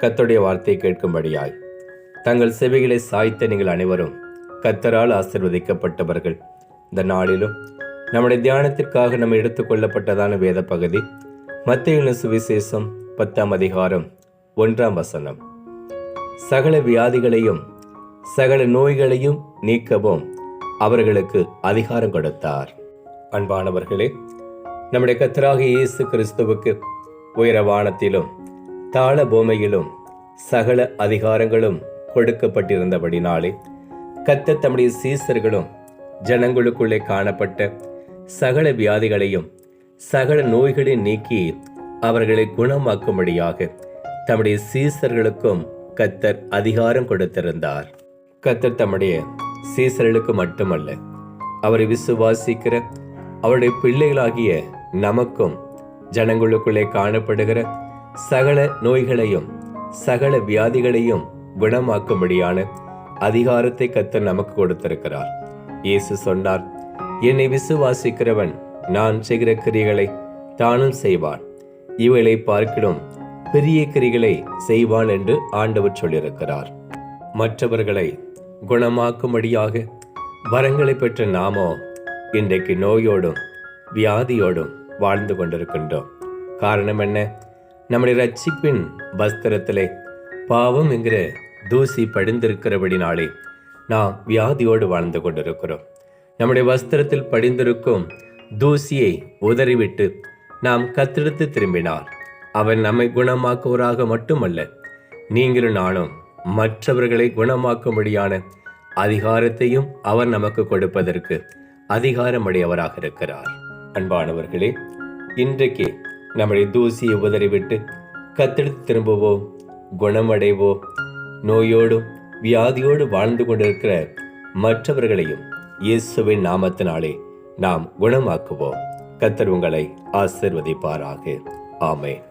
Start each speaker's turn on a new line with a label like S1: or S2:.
S1: கத்தருடைய வார்த்தையை கேட்கும்படியாய். தங்கள் செவிகளை சாய்த்த நீங்கள் அனைவரும் கத்தரால் ஆசிர்வதிக்கப்பட்டவர்கள். இந்த நாளிலும் நம்முடைய தியானத்திற்காக நம்ம எடுத்துக்கொள்ளப்பட்டதான வேத பகுதி மத்திய சுவிசேஷம் பத்தாம் அதிகாரம் ஒன்றாம் வசனம். சகல வியாதிகளையும் சகல நோய்களையும் நீக்கவும் அவர்களுக்கு அதிகாரம் கொடுத்தார். அன்பானவர்களே நம்முடைய கத்தராக இயேசு கிறிஸ்துவுக்கு உயர தாள பூமியிலும் சகல அதிகாரங்களும் கொடுக்கப்பட்டிருந்தபடினாலே கத்த தம்முடைய சீசர்களும் ஜனங்களுக்குள்ளே காணப்பட்ட சகல வியாதிகளையும் சகல நோய்களையும் நீக்கி அவர்களை குணமாக்கும்படியாக தம்முடைய சீசர்களுக்கும் கத்தர் அதிகாரம் கொடுத்திருந்தார். கத்தர் தம்முடைய சீசர்களுக்கு மட்டுமல்ல அவரை விசுவாசிக்கிற அவருடைய பிள்ளைகளாகிய நமக்கும் ஜனங்களுக்குள்ளே காணப்படுகிற சகல நோய்களையும் சகல வியாதிகளையும் குணமாக்கும்படியான அதிகாரத்தை கத்தர் நமக்கு கொடுத்திருக்கிறார். இயேசு சொன்னார் என்னை விசுவாசிக்கிறவன் நான் செய்கிற கிரிகளை தானும் செய்வான். இவைகளை பார்க்கிலும் பெரிய கிரிகளை செய்வான் என்று ஆண்டவர் சொல்லியிருக்கிறார். மற்றவர்களை குணமாக்கும்படியாக வரங்களை பெற்ற நாமோ இன்றைக்கு நோயோடும் வியாதியோடும் வாழ்ந்து கொண்டிருக்கின்றோம். காரணம் என்ன? நம்முடைய ரட்சிப்பின் வஸ்திரத்திலே பாவம் என்கிற தூசி படிந்திருக்கிறபடினாலே நாம் வியாதியோடு வாழ்ந்து கொண்டிருக்கிறோம். நம்முடைய வஸ்திரத்தில் படிந்திருக்கும் தூசியை உதறிவிட்டு நாம் கத்தெடுத்து திரும்பினார் அவன் நம்மை குணமாக்குவராக மட்டுமல்ல நீங்களும் நானும் மற்றவர்களை குணமாக்கும்படியான அதிகாரத்தையும் அவர் நமக்கு கொடுப்பதற்கு அதிகாரமுடையவராக இருக்கிறார். அன்பானவர்களே இன்றைக்கு நம்முடைய தூசியை உதறிவிட்டு கத்தெடுத்து திரும்புவோம். குணமடைவோம். நோயோடும் வியாதியோடு வாழ்ந்து கொண்டிருக்கிற மற்றவர்களையும் இயேசுவின் நாமத்தினாலே நாம் குணமாக்குவோம். கத்தர் உங்களை ஆசிர்வதிப்பாராக. ஆமென்.